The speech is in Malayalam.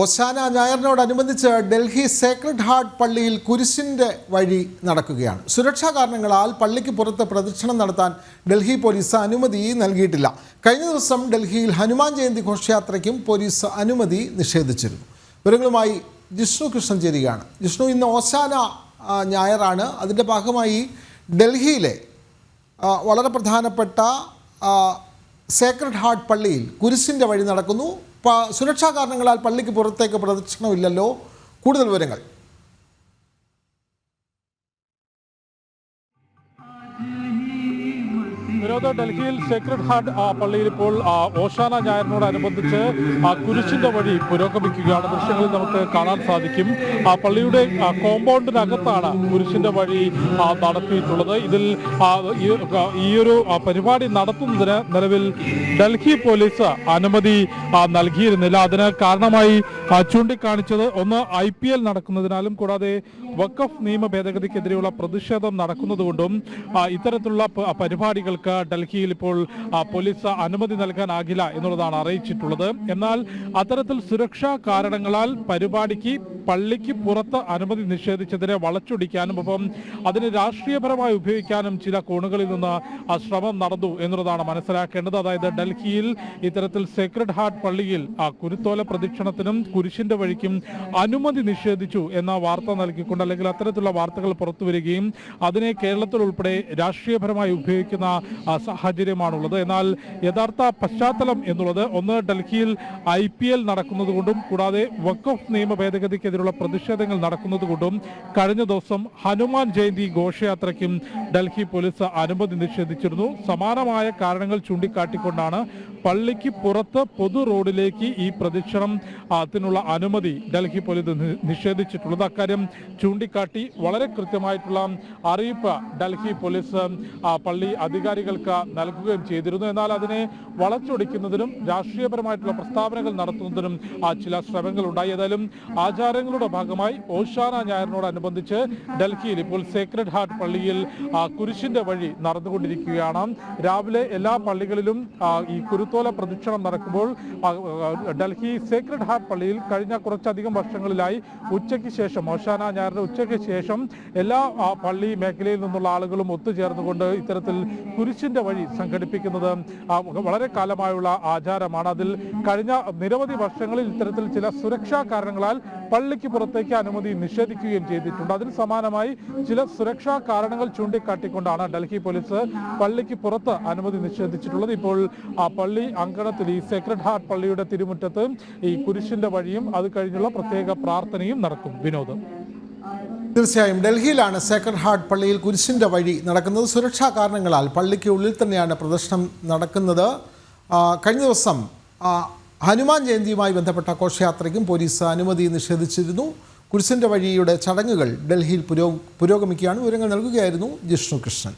ഓശാന ഞായറിനോടനുബന്ധിച്ച് ഡൽഹി സേക്രഡ് ഹാർട്ട് പള്ളിയിൽ കുരിശിന്റെ വഴി നടക്കുകയാണ്. സുരക്ഷാ കാരണങ്ങളാൽ പള്ളിക്ക് പുറത്ത് പ്രദക്ഷിണം നടത്താൻ ഡൽഹി പോലീസ് അനുമതി നൽകിയിട്ടില്ല. കഴിഞ്ഞ ദിവസം ഡൽഹിയിൽ ഹനുമാൻ ജയന്തി ഘോഷയാത്രയ്ക്കും പോലീസ് അനുമതി നിഷേധിച്ചിരുന്നു. വിവരങ്ങളുമായി ജിഷ്ണു കൃഷ്ണൻ ചേരുകയാണ്. ജിഷ്ണു ഇന്ന് ഓശാന ഞായറാണ്. അതിന്റെ ഭാഗമായി ഡൽഹിയിലെ വളരെ പ്രധാനപ്പെട്ട സേക്രഡ് ഹാർട്ട് പള്ളിയിൽ കുരിശിന്റെ വഴി നടക്കുന്നു. സുരക്ഷാ കാരണങ്ങളാൽ പള്ളിക്ക് പുറത്തേക്ക് പ്രദക്ഷിണമില്ലല്ലോ. കൂടുതൽ വിവരങ്ങൾ. വിനോദ ഡൽഹിയിൽ സേക്രഡ് ഹാർട്ട് പള്ളിയിൽ ഇപ്പോൾ ഓശാന ഞായറിനോടനുബന്ധിച്ച് കുരിശിന്റെ വഴി പുരോഗമിക്കുകയാണ്. ദൃശ്യങ്ങളിൽ നമുക്ക് കാണാൻ സാധിക്കും. ആ പള്ളിയുടെ കോമ്പൗണ്ടിനകത്താണ് കുരിശിന്റെ വഴി നടത്തിയിട്ടുള്ളത്. ഇതിൽ ഈ- ഒരു പരിപാടി നടത്തുന്നതിന് നിലവിൽ ഡൽഹി പോലീസ് അനുമതി നൽകിയിരുന്നില്ല. അതിന് കാരണമായി ചൂണ്ടിക്കാണിച്ചത് ഒന്ന് ഐ പി എൽ നടക്കുന്നതിനാലും കൂടാതെ വക്കഫ് നിയമ ഭേദഗതിക്കെതിരെയുള്ള പ്രതിഷേധം നടക്കുന്നതുകൊണ്ടും ഇത്തരത്തിലുള്ള പരിപാടികൾക്ക് ഡൽഹിയിൽ ഇപ്പോൾ പോലീസ് അനുമതി നൽകാനാകില്ല എന്നുള്ളതാണ് അറിയിച്ചിട്ടുള്ളത്. എന്നാൽ അത്തരത്തിൽ സുരക്ഷാ കാരണങ്ങളാൽ പരിപാടിക്ക് പള്ളിക്ക് പുറത്ത് അനുമതി നിഷേധിച്ചതിനെ വളച്ചൊടിക്കാനും ഒപ്പം അതിനെ രാഷ്ട്രീയപരമായി ഉപയോഗിക്കാനും ചില കോണുകളിൽ നിന്ന് ശ്രമം നടന്നു എന്നുള്ളതാണ് മനസ്സിലാക്കേണ്ടത്. അതായത് ഡൽഹിയിൽ ഇത്തരത്തിൽ സേക്രഡ് ഹാർട്ട് പള്ളിയിൽ ആ കുരുത്തോല പ്രദക്ഷിണത്തിനും കുരിശിന്റെ വഴിക്കും അനുമതി നിഷേധിച്ചു എന്ന വാർത്ത നൽകിക്കൊണ്ട് അല്ലെങ്കിൽ അത്തരത്തിലുള്ള വാർത്തകൾ പുറത്തു വരികയും അതിനെ കേരളത്തിൽ ഉൾപ്പെടെ രാഷ്ട്രീയപരമായി ഉപയോഗിക്കുന്ന സാഹചര്യമാണുള്ളത്. എന്നാൽ യഥാർത്ഥ പശ്ചാത്തലം എന്നുള്ളത് ഒന്ന് ഡൽഹിയിൽ ഐ നടക്കുന്നതുകൊണ്ടും കൂടാതെ വക്കോഫ് നിയമ ഭേദഗതിക്കെതിരെയുള്ള പ്രതിഷേധങ്ങൾ നടക്കുന്നതുകൊണ്ടും കഴിഞ്ഞ ദിവസം ഹനുമാൻ ജയന്തി ഘോഷയാത്രയ്ക്കും ഡൽഹി പോലീസ് അനുമതി നിഷേധിച്ചിരുന്നു. സമാനമായ കാരണങ്ങൾ ചൂണ്ടിക്കാട്ടിക്കൊണ്ടാണ് പള്ളിക്ക് പുറത്ത് പൊതു റോഡിലേക്ക് ഈ പ്രദക്ഷിണം അതിനുള്ള അനുമതി ഡൽഹി പോലീസ് നിഷേധിച്ചിട്ടുള്ളത്. അക്കാര്യം ചൂണ്ടിക്കാട്ടി വളരെ കൃത്യമായിട്ടുള്ള അറിയിപ്പ് ഡൽഹി പോലീസ് പള്ളി അധികാരികൾക്ക് നൽകുകയും ചെയ്തിരുന്നു. എന്നാൽ അതിനെ വളച്ചൊടിക്കുന്നതിനും രാഷ്ട്രീയപരമായിട്ടുള്ള പ്രസ്താവനകൾ നടത്തുന്നതിനും ചില ശ്രമങ്ങൾ ഉണ്ടായി ഏതായാലും ആചാരങ്ങളുടെ ഭാഗമായി ഓശാന ഞായറിനോടനുബന്ധിച്ച് ഡൽഹിയിൽ ഇപ്പോൾ സേക്രഡ് ഹാർട്ട് പള്ളിയിൽ കുരിശിന്റെ വഴി നടന്നുകൊണ്ടിരിക്കുകയാണ്. രാവിലെ എല്ലാ പള്ളികളിലും ഈ ഈ കുരുത്തോല പ്രദക്ഷിണം നടക്കുമ്പോൾ ഡൽഹി സേക്രഡ് ഹാർട്ട് പള്ളിയിൽ കഴിഞ്ഞ കുറച്ചധികം വർഷങ്ങളിലായി ഉച്ചയ്ക്ക് ശേഷം ഓശാന ഞായറിന്റെ ഉച്ചയ്ക്ക് ശേഷം എല്ലാ പള്ളി മേഖലയിൽ നിന്നുള്ള ആളുകളും ഒത്തുചേർന്നുകൊണ്ട് ഇത്തരത്തിൽ കുരിശിന്റെ വഴി സംഘടിപ്പിക്കുന്നത് വളരെ കാലമായുള്ള ആചാരമാണ്. അതിൽ കഴിഞ്ഞ നിരവധി വർഷങ്ങളിൽ ഇത്തരത്തിൽ ചില സുരക്ഷാ കാരണങ്ങളാൽ പള്ളിക്ക് പുറത്തേക്ക് അനുമതി നിഷേധിക്കുകയും ചെയ്തിട്ടുണ്ട്. അതിന് സമാനമായി ചില സുരക്ഷാ കാരണങ്ങൾ ചൂണ്ടിക്കാട്ടിക്കൊണ്ടാണ് ഡൽഹി പോലീസ് പള്ളിക്ക് പുറത്ത് അനുമതി നിഷേധിച്ചിട്ടുള്ളത്. ഇപ്പോൾ ആ പള്ളി അങ്കണത്തിൽ ഈ സെക്രഡ് ഹാർട്ട് പള്ളിയുടെ തിരുമുറ്റത്ത് ഈ കുരിശിന്റെ വഴിയും അത് കഴിഞ്ഞുള്ള പ്രത്യേക പ്രാർത്ഥനയും നടക്കും. വിനോദം. തീർച്ചയായും ഡൽഹിയിലാണ് സേക്രഡ് ഹാർട്ട് പള്ളിയിൽ കുരിശിന്റെ വഴി നടക്കുന്നത്. സുരക്ഷാ കാരണങ്ങളാൽ പള്ളിക്ക് ഉള്ളിൽ തന്നെയാണ് പ്രദർശനം നടക്കുന്നത്. കഴിഞ്ഞ ദിവസം ഹനുമാൻ ജയന്തിയുമായി ബന്ധപ്പെട്ട ഘോഷയാത്രയ്ക്കും പോലീസ് അനുമതി നിഷേധിച്ചിരുന്നു. കുരിശിന്റെ വഴിയുടെ ചടങ്ങുകൾ ഡൽഹിയിൽ പുരോ പുരോഗമിക്കുകയാണ്. വിവരങ്ങൾ നൽകുകയായിരുന്നു ജിഷ്ണു കൃഷ്ണൻ.